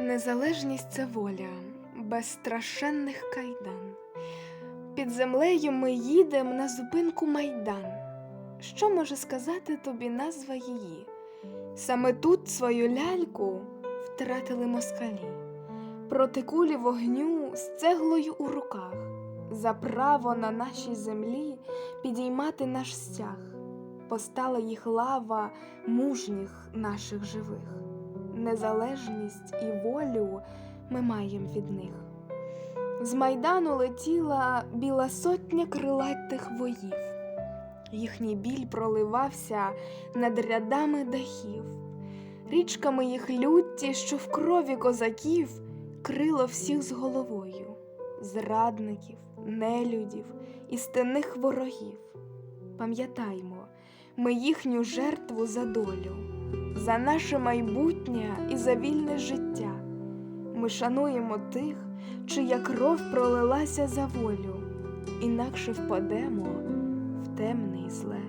Незалежність це воля, без страшенних кайдан. Під землею ми їдем на зупинку майдан. Що може сказати тобі назва її? Саме тут свою ляльку втратили москалі. Проти кулі вогню з цеглою у руках, за право на нашій землі підіймати наш стяг. Постала їх лава мужніх наших живих. Незалежність і волю ми маєм від них. З майдану летіла біла сотня крилатих воїв. Їхній біль проливався над рядами дахів, річками їх лютті, що в крові козаків крило всіх з головою, зрадників, нелюдів, істинних ворогів. Пам'ятаймо, ми їхню жертву за долю, за наше майбутнє і за вільне життя. Ми шануємо тих, чия кров пролилася за волю, інакше впадемо в темне і зле.